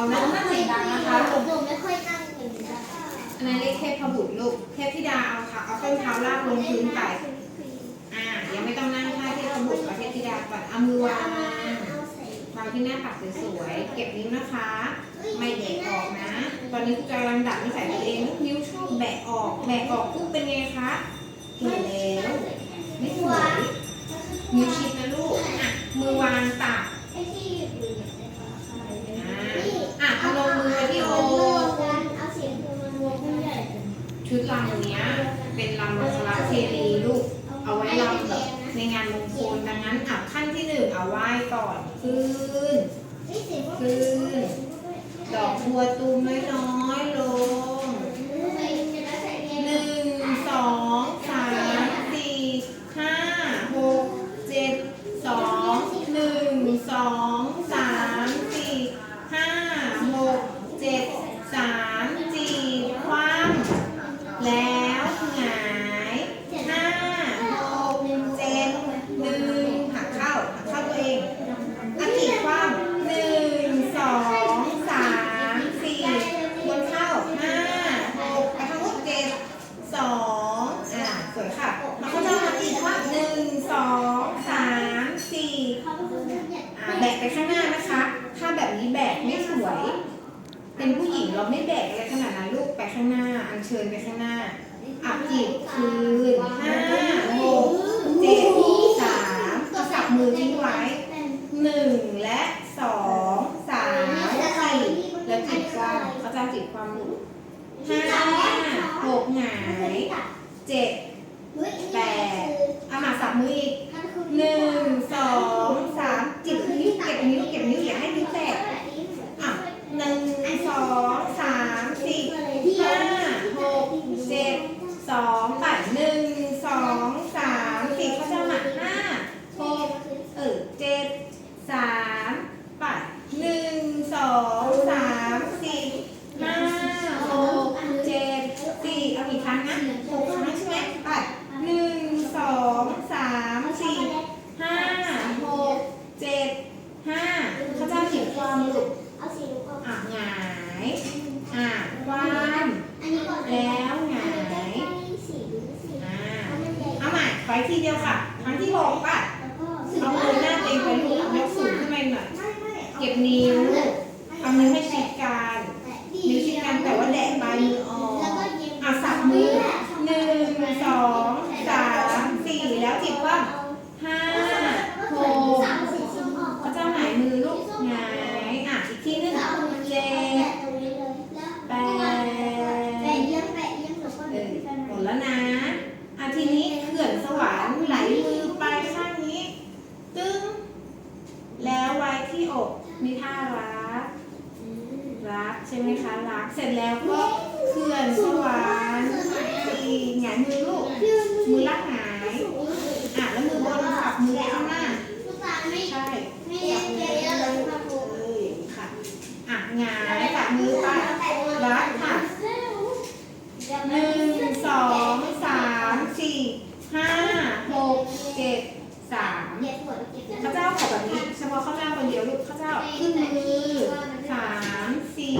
เอาเอานั่งเสียงดังนะคะลงหนูไม่ค่อยนั่งอย่งนี้นะอันนั้นเรียกเทพบุตรลูก เทพธิดาเอาค่ะ เอาต้นเท้าลากลงพื้นไป อ่า ยังไม่ต้องนั่งท่าเทพบุตรกับเทพธิดาก่อนเอามือวางวางที่หน้าปักสวยๆ เก็บนิ้วนะคะ ไม่แบกออกนะ ตอนนี้คุณกำลังดัดนิสัยตัวเอง นิ้วชอบแบกออก แบกออกปุ๊บเป็นไงคะเห็นแล้ว ไม่สวยนิ้วชิดนะลูก อะ มือวางตัก ลำเนี้ยเป็นลำมังคลาเทรีลูก เอาไว้ลำแบบในงานมงคลดังนั้นอะขั้นที่หนึ่งเอาไหว้ก่อนขึ้นขึ้น ดอกบัวตูมน้อยๆลง หนึ่งสองสามสี่ห้าหกเจ็ดสองหนึ่งสองสามสี่ห้าหกเจ็ดสามสี่คว่ำแล้วหงายห้าหกเจ็ดหนึ่งหักเข้าหักเข้าตัวเองอาทิตย์คว่ำหนึ่งสองสามสี่วนเข้าห้าหกไปทางนู้นเจ็ด สองอะส วยค่ะแล้วก็จะมาอีกว่าหนึ่งสองสามสี่อะแบกไปข้างหน้านะคะ ถ้าแบบนี้แบกไม่สวย เป็นผู้หญิงเราไม่แบกอะไรขนาดนั้นลูกไปข้างหน้า อัญเชิญไปข้างหน้า อับจีบคืนห้าหกเจ็ดสามก็สับมือทิ้งไว้หนึ่งและสองสามสี่แล้วจีบความเขาจะจีบความลูกห้าหกหงายเจ็ด เอามาสับมืออีกหนึ่งสองสามจิบนิ้วเก็บนิ้วเก็บนิ้วอย่าให้นิ้วแตกอะหนึ่งสองสามสี่ห้าหกเจ็ดสองแปดหนึ่งสองสามสี่เขาจะมาห้าหกเออเจ็ดสามปัดหนึ่งสองสามสี่ห้าหกเจ็ดสี่เอาอีกครั้งนะหกครั้งใช่ไหมปัด หนึ่งสองสามสี่ห้าหกเจ็ดห้าเขาจะเขียนความลูก เอาสีลูกออก อะหงาย อะความ อันนี้ก่อน แล้วหงาย สีดูสี อ่า เอามันใหญ่ เอาใหม่ไปทีเดียวค่ะ ครั้งที่หกป่ะ แล้วก็ เอามือหน้าเต็งไปลูกยกสูงขึ้นไปหน่อย ไม่ไม่ เก็บนิ้วเอานิ้วให้ชิดกันนิ้วชิดกันแต่ว่าแดะปลายมือออก แล้วก็เย็บ อะสับมือหนึ่งสองสามสี่แล้วจิบว่าห้าหก สามสีส้มออก พระเจ้าหงายมือลูกหงายอะอีกทีหนึงเจ็ด ตรงนี้เลยแล้ว แป แปะ ด เยี่ยมแปะเยี่ยมหนูก็ เอ เดิ อน ไป หมดแล้วนะอะทีนี้เขื่อนสวรรค์ไหลมือไปข้างนี้ ตึ้ง แล้วไว้ที่อกมีท่ารัก รักใช่ไหม คะรักเสร็จแล้วก็เขื่อนสวรรค์อีกหงายมือลูก มือลักหงาย อะแล้วมือบนขับมือไปข้างหน้า ลูกตาไม่ ใช่ ไม่เย็นเยอะเลยค่ะครู เออค่ะ อะหงายฝักมือไป รักค่ะ หนึ่งสองสามสี่ห้าหกเจ็ดสาม เย็นหัวเก็บ ข้าเจ้าขอแบบนี้ เฉพาะข้าเจ้าคนเดียวลูกข้าเจ้าขึ้นมือสามสี่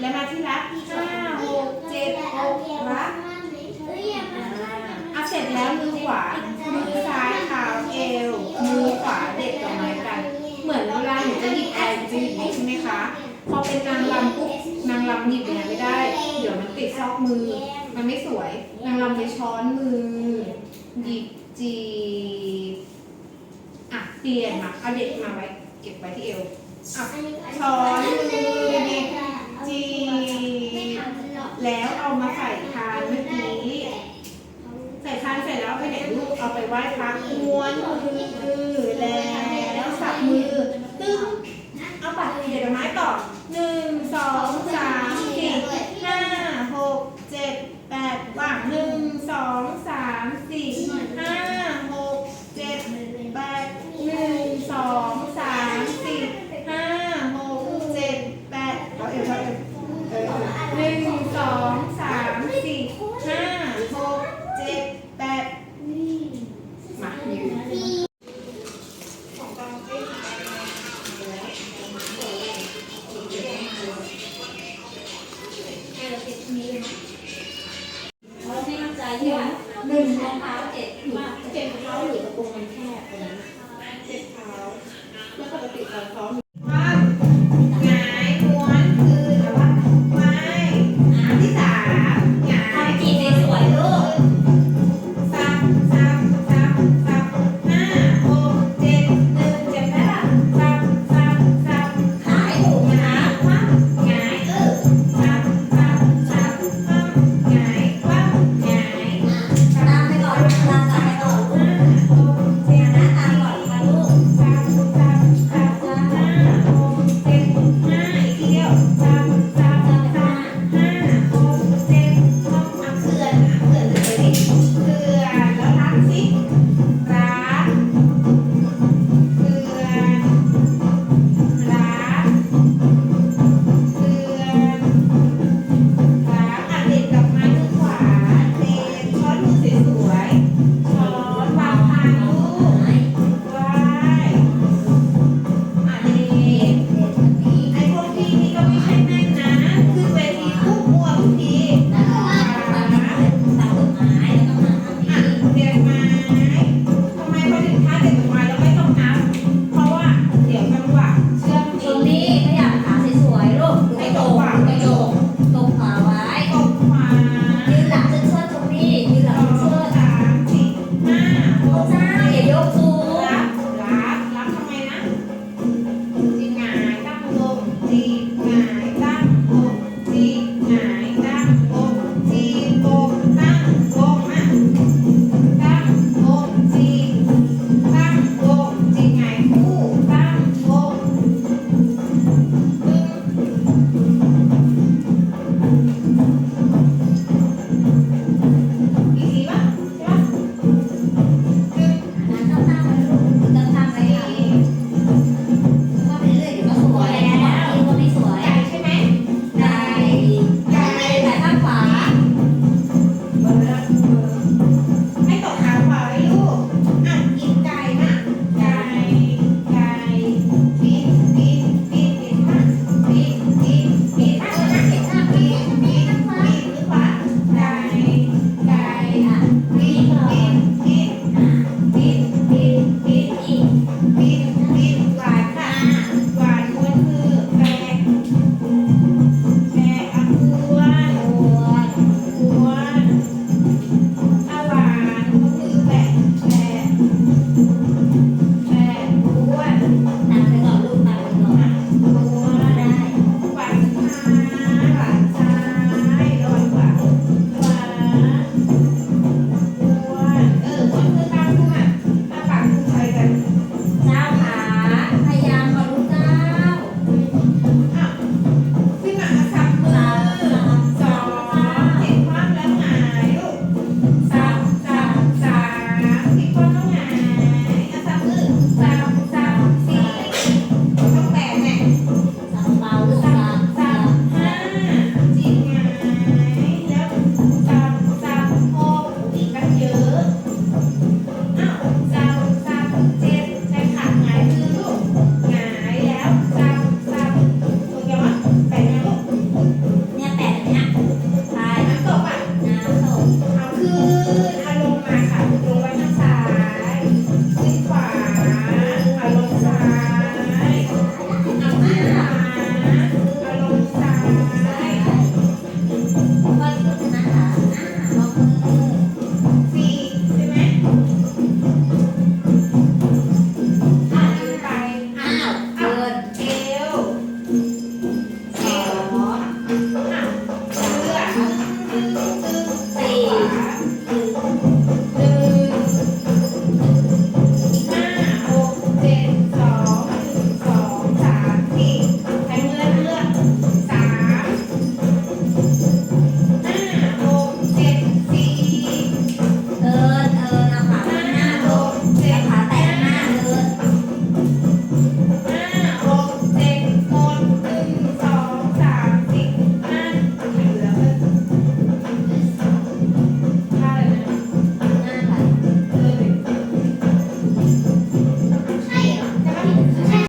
แล้วมาที่รักห้าหกเจ็ดหกรักอ่าอะเสร็จแล้วมือขวา มือซ้ายเท้าเอว มือขวาเด็ดดอกไม้กัน เหมือนเวลาหนูจะหยิบอะไรจะหยิบนี้ใช่ไหมคะ พอเป็นนางรำปุ๊บนางรำหยิบอย่างนั้นไม่ได้ เดี๋ยวมันติดซอกมือ มันไม่สวย นางรำจะช้อนมือ หยิบจีบอะเปลี่ยนมาเอาเด็กมาไว้ เก็บไว้ที่เอวอะช้อนมือหยิบจีบแล้วเอามาใส่คานเมื่อกี้ใส่คานเสร็จแล้วไปไหนลูกเอาไปไหว้พระม้วนมือแล้วสับมือ กระโปรงมันแคบนะเจ็บเท้าแล้วปกติตอนซ้อม